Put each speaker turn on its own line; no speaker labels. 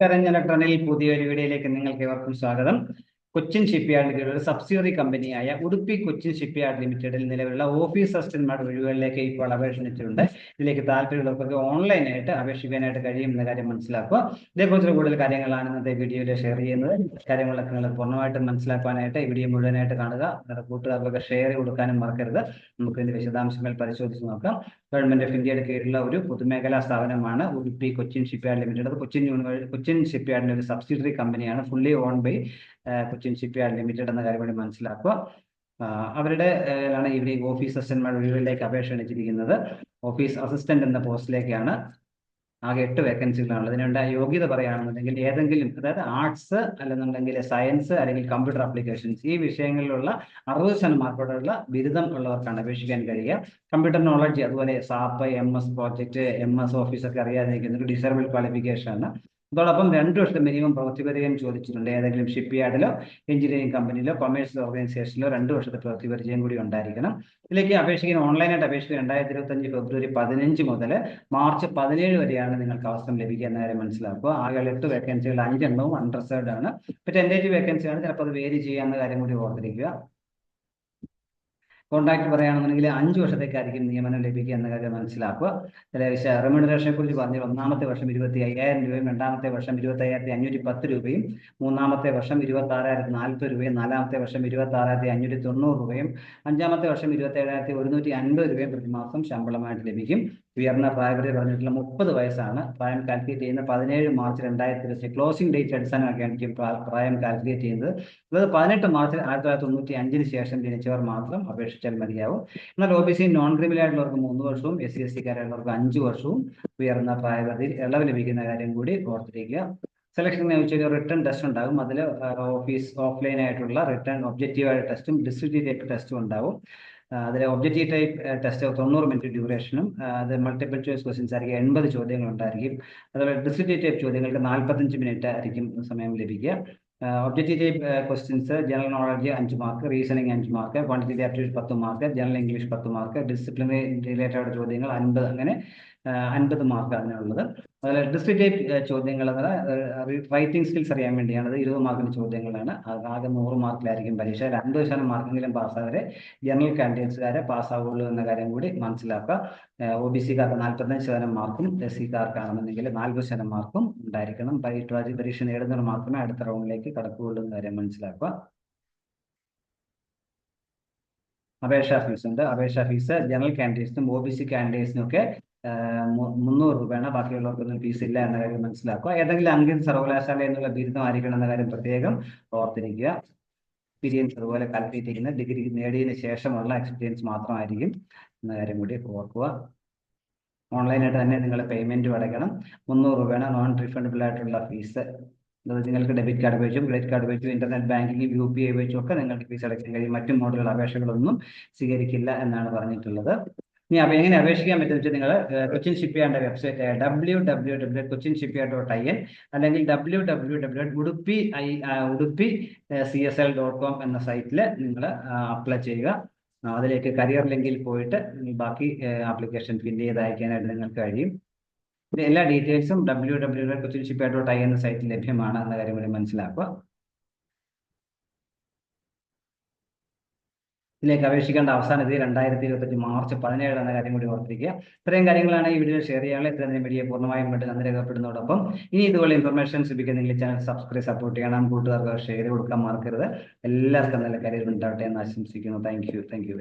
കരഞ്ഞ ഇലക്ട്രോണിൽ പുതിയൊരു വീഡിയോയിലേക്ക് നിങ്ങൾക്ക് ഏവർക്കും സ്വാഗതം. കൊച്ചിൻ ഷിപ്പ്യാർഡിൽ ഒരു സബ്സിഡറി കമ്പനിയായ ഉടുപ്പി കൊച്ചിൻ ഷിപ്പ്യാർഡ് ലിമിറ്റഡിൽ നിലവിലുള്ള ഓഫീസ് അസിസ്റ്റന്റ്മാരുടെ ഒഴിവുകളിലേക്ക് ഇപ്പോൾ അപേക്ഷിച്ചിട്ടുണ്ട്. ഇതിലേക്ക് താല്പര്യമുള്ളവർക്ക് ഓൺലൈനായിട്ട് അപേക്ഷിക്കാനായിട്ട് കഴിയും എന്ന കാര്യം മനസ്സിലാക്കുക. ഇതേക്കുറിച്ചുള്ള കൂടുതൽ കാര്യങ്ങളാണ് ഇന്നത്തെ വീഡിയോയിൽ ഷെയർ ചെയ്യുന്നത്. കാര്യങ്ങളൊക്കെ നിങ്ങൾ പൂർണമായിട്ടും മനസ്സിലാക്കാനായിട്ട് ഈ വീഡിയോ മുഴുവനായിട്ട് കാണുക. നിങ്ങളുടെ കൂട്ടുകാർക്കൊക്കെ ഷെയർ കൊടുക്കാനും മറക്കരുത്. നമുക്ക് ഇതിന്റെ വിശദാംശങ്ങൾ പരിശോധിച്ച് നോക്കാം. ഗവൺമെന്റ് ഓഫ് ഇന്ത്യയുടെ കീഴിലുള്ള ഒരു പൊതുമേഖലാ സ്ഥാപനമാണ് ഉടുപ്പി കൊച്ചിൻ ഷിപ്പ്യാർഡ് ലിമിറ്റഡ് അത് കൊച്ചിൻ യൂണിവേഴ്സ് കൊച്ചിൻ ഷിപ്പ്യാർഡിന്റെ ഒരു സബ്സിഡറി കമ്പനിയാണ് fully own by Cochin shipyard limited എന്ന കാര്യം കൂടി മനസ്സിലാക്കുക. അവരുടെ ആണ് ഇവിടെ ഓഫീസ് അസിസ്റ്റന്റ്മാർ ഒഴിവിലേക്ക് അപേക്ഷ അണിച്ചിരിക്കുന്നത് ഓഫീസ് അസിസ്റ്റന്റ് എന്ന പോസ്റ്റിലേക്കാണ് ആകെ എട്ട് വേക്കൻസികളാണ് ഇതിനുണ്ട് യോഗ്യത പറയുകയാണെന്നുണ്ടെങ്കിൽ ഏതെങ്കിലും അതായത് ആർട്സ് അല്ലെന്നുണ്ടെങ്കിൽ സയൻസ് അല്ലെങ്കിൽ കമ്പ്യൂട്ടർ ആപ്ലിക്കേഷൻസ് ഈ വിഷയങ്ങളിലുള്ള അറുപത് ശതമാനത്തോടുള്ള ബിരുദം ഉള്ളവർക്കാണ് അപേക്ഷിക്കാൻ കഴിയുക. കമ്പ്യൂട്ടർ നോളജ് അതുപോലെ SAP M S project M S office ഒക്കെ അറിയാതിരിക്കുന്ന ഒരു ഡിസേബിൾ ക്വാളിഫിക്കേഷൻ ആണ് അതോടൊപ്പം രണ്ടു വർഷത്തെ മിനിമം പ്രവൃത്തി പരിചയം ചോദിച്ചിട്ടുണ്ട്. ഏതെങ്കിലും ഷിപ്പ് യാർഡിലോ എഞ്ചിനീയറിംഗ് കമ്പനിയിലോ കൊമേഴ്സ് ഓർഗനൈസേഷനിലോ രണ്ട് വർഷത്തെ പ്രവൃത്തി പരിചയം കൂടി ഉണ്ടായിരിക്കണം. ഇതിലേക്ക് അപേക്ഷിക്കുന്ന ഓൺലൈനായിട്ട് അപേക്ഷിക്കുക രണ്ടായിരത്തി ഇരുപത്തഞ്ച് ഫെബ്രുവരി പതിനഞ്ച് മുതൽ മാർച്ച് പതിനേഴ് വരെയാണ് നിങ്ങൾക്ക് അവസരം ലഭിക്കുക എന്ന കാര്യം മനസ്സിലാക്കുക. ആകെ എട്ട് വേക്കൻസികൾ അഞ്ചെണ്ണവും അൺറിസർവ്ഡ് ആണ്. ഇപ്പൊ ടെൻഡേറ്റീവ് വേക്കൻസിയാണ് ചിലപ്പോൾ അത് വേരി ചെയ്യാവുന്ന കാര്യം കൂടി ഓർത്തിരിക്കുക. കോൺട്രാക്ട് പറയുകയാണെന്നുണ്ടെങ്കിൽ അഞ്ച് വർഷത്തേക്കായിരിക്കും നിയമനം ലഭിക്കുക എന്ന കാര്യം മനസ്സിലാക്കുക. ചില റെമ്യൂണറേഷനെ കുറിച്ച് പറഞ്ഞാൽ ഒന്നാമത്തെ വർഷം ഇരുപത്തി അയ്യായിരം രൂപയും രണ്ടാമത്തെ വർഷം ഇരുപത്തി അയ്യായിരത്തി അഞ്ഞൂറ്റി പത്ത് രൂപയും മൂന്നാമത്തെ വർഷം ഇരുപത്തി ആറായിരത്തി നാൽപ്പത് രൂപയും നാലാമത്തെ വർഷം ഇരുപത്തി ആറായിരത്തി അഞ്ഞൂറ്റി തൊണ്ണൂറ് രൂപയും അഞ്ചാമത്തെ വർഷം ഇരുപത്തി ഏഴായിരത്തി ഒരുന്നൂറ്റി അൻപത് രൂപയും പ്രതിമാസം ശമ്പളമായിട്ട് ലഭിക്കും. ഉയർന്ന പ്രായപരിധി പറഞ്ഞിട്ടുള്ള മുപ്പത് വയസ്സാണ്. പ്രായം കാൽക്കുലേറ്റ് ചെയ്യുന്ന പതിനേഴ് മാർച്ച് രണ്ടായിരത്തി ഇരുപത്തി ക്ലോസിംഗ് ഡേറ്റ് അടിസ്ഥാനമാക്കിയാണ് എനിക്ക് പ്രായം കാൽക്കുലേറ്റ് ചെയ്യുന്നത്. അതായത് പതിനെട്ട് മാർച്ച് ആയിരത്തി തൊള്ളായിരത്തി തൊണ്ണൂറ്റി അഞ്ചിന് ശേഷം ജനിച്ചവർ മാത്രം അപേക്ഷിച്ചാൽ മതിയാവും. എന്നാൽ O B C non criminal ആയിട്ടുള്ളവർക്ക് മൂന്ന് വർഷവും എസ് സി എസ് സിക്കാരായിട്ടുള്ളവർക്ക് അഞ്ച് വർഷവും ഉയർന്ന പ്രായപരിധി ഇളവ് ലഭിക്കുന്ന കാര്യം കൂടി ഓർത്തിരിക്കുക. സെലക്ഷൻ വെച്ചാൽ റിട്ടേൺ ടെസ്റ്റ് ഉണ്ടാകും. അതിൽ ഓഫീസ് ഓഫ്ലൈൻ ആയിട്ടുള്ള റിട്ടേൺ ഒബ്ജക്റ്റീവ് ആയ ടെസ്റ്റും ഡിസ്ട്രിക്റ്റ് ടൈപ്പ് ടെസ്റ്റും ഉണ്ടാവും. അതിൽ ഒബ്ജക്റ്റീവ് ടൈപ്പ് ടെസ്റ്റ് തൊണ്ണൂറ് മിനിറ്റ് ഡ്യൂറേഷനും അത് മൾട്ടിപ്പിൾ ചോയ്സ് ക്വസ്റ്റ്യൻസ് ആയിരിക്കും എൺപത് ചോദ്യങ്ങൾ ഉണ്ടായിരിക്കും. അതുപോലെ ഡിസ്ട്രിക്റ്റീവ് ടൈപ്പ് ചോദ്യങ്ങൾക്ക് നാൽപ്പത്തഞ്ച് മിനിറ്റ് ആയിരിക്കും സമയം ലഭിക്കുക. ഒബ്ജക്റ്റീവ് ക്വസ്റ്റ്യൻസ് ജനറൽ നോളജ് അഞ്ച് മാർക്ക് റീസണിങ് അഞ്ച് മാർക്ക് ക്വാണ്ടിറ്റേറ്റീവ് ആപ്റ്റിറ്റ്യൂഡ് പത്ത് മാർക്ക് ജനറൽ ഇംഗ്ലീഷ് പത്ത് മാർക്ക് ഡിസിപ്ലിനറി റിലേറ്റഡ് ചോദ്യങ്ങൾ അൻപത്. അങ്ങനെ അൻപത് മാർക്ക് അതിനുള്ളത് അതുപോലെ ഡിസ്ട്രിക്റ്റ് ചോദ്യങ്ങൾ റൈറ്റിംഗ് സ്കിൽസ് അറിയാൻ വേണ്ടിയാണ് അത് ഇരുപത് മാർക്കിന് ചോദ്യങ്ങളാണ്. ആകെ നൂറ് മാർക്കിലായിരിക്കും പരീക്ഷ. അൻപത് ശതമാനം മാർക്കെങ്കിലും പാസ്സാവരെ ജനറൽ കാൻഡിഡേറ്റ്സുകാരെ പാസ്സാവുള്ളൂ എന്ന കാര്യം കൂടി മനസ്സിലാക്കുക. ഒ ബി സിക്കാർക്ക് നാൽപ്പത്തഞ്ച് ശതമാനം മാർക്കും എസ് സിക്കാർക്കാണെന്നുണ്ടെങ്കിൽ നാൽപ്പത് ശതമാനം മാർക്കും ഉണ്ടായിരിക്കണം. പരീക്ഷ നേടുന്നവർ മാത്രമേ അടുത്ത റൗണ്ടിലേക്ക് കടക്കുകയുള്ളൂ എന്ന കാര്യം മനസ്സിലാക്കുക. അപേക്ഷാ ഫീസ് ഉണ്ട്. അപേക്ഷാ ഫീസ് ജനറൽ കാൻഡിഡേറ്റ്സിനും ഒ ബി സി കാൻഡിഡേറ്റ്സിനും ഒക്കെ മുന്നൂറ് രൂപയാണ്. ബാക്കിയുള്ളവർക്കൊന്നും ഫീസ് ഇല്ല എന്ന കാര്യം മനസ്സിലാക്കുക. ഏതെങ്കിലും അംഗൻ സർവകലാശാല എന്നുള്ള ബിരുദം ആയിരിക്കണം എന്ന കാര്യം പ്രത്യേകം ഓർത്തിരിക്കുക. എക്സ്പീരിയൻസ് അതുപോലെ കാൽക്കുലേറ്റ് ചെയ്യുന്ന ഡിഗ്രി നേടിയതിന് ശേഷമുള്ള എക്സ്പീരിയൻസ് മാത്രമായിരിക്കും എന്ന കാര്യം കൂടി ഓർക്കുക. ഓൺലൈനായിട്ട് തന്നെ നിങ്ങൾ പേയ്മെന്റ് അടയ്ക്കണം. മുന്നൂറ് രൂപയാണ് നോൺ റീഫണ്ടബിൾ ആയിട്ടുള്ള ഫീസ് അതായത് നിങ്ങൾക്ക് ഡെബിറ്റ് കാർഡ് ഉപയോഗിച്ചും ക്രെഡിറ്റ് കാർഡ് ഉപയോഗിച്ചും internet banking U P I ഉപയോഗിച്ചും ഒക്കെ നിങ്ങൾക്ക് ഫീസ് അടയ്ക്കാൻ കഴിയും. മറ്റു മോഡലുകൾ അപേക്ഷകളൊന്നും സ്വീകരിക്കില്ല എന്നാണ് പറഞ്ഞിട്ടുള്ളത്. ഇനി അപ്പൊ എങ്ങനെ അപേക്ഷിക്കാൻ പറ്റും വെച്ചാൽ നിങ്ങൾ Cochin ഷിപ്പ്യാർഡിന്റെ website W W W Cochin shipyard dot I N അല്ലെങ്കിൽ W W W Udupi I Udupi C S L dot com എന്ന സൈറ്റിൽ നിങ്ങൾ അപ്ലൈ ചെയ്യുക. അതിലേക്ക് കരിയർ ലിങ്കിൽ പോയിട്ട് ബാക്കി ആപ്ലിക്കേഷൻ ഫില്ല് ചെയ്ത് അയക്കാനായിട്ട് നിങ്ങൾക്ക് കഴിയും. എല്ലാ ഡീറ്റെയിൽസും W W dot Cochin shipyard dot I എന്ന സൈറ്റിൽ ലഭ്യമാണ് എന്ന കാര്യം കൂടി മനസ്സിലാക്കുക. ഇതിലേക്ക് അപേക്ഷിക്കേണ്ട അവസാന തീയതി രണ്ടായിരത്തി ഇരുപത്തഞ്ച് മാർച്ച് പതിനേഴ് എന്ന കാര്യം കൂടി ഓർത്തിരിക്കുക. ഇത്രയും കാര്യങ്ങളാണ് ഈ വീഡിയോ ഷെയർ ചെയ്യാനുള്ള ഇത്രയും വീഡിയോ പൂർണമായും കണ്ട് നന്ദി രേഖപ്പെടുന്നതോടൊപ്പം ഇനി ഇതുപോലെ ഇൻഫർമേഷൻസ് ലഭിക്കുന്നെങ്കിൽ ചാനൽ സബ്സ്ക്രൈബ് സപ്പോർട്ട് ചെയ്യണം. കൂട്ടുകാർക്ക് ഷെയർ കൊടുക്കാൻ മറക്കരുത്. എല്ലാവർക്കും നല്ല കാര്യം ഉണ്ടാവട്ടെ എന്ന് ആശംസിക്കുന്നു. Thank you thank you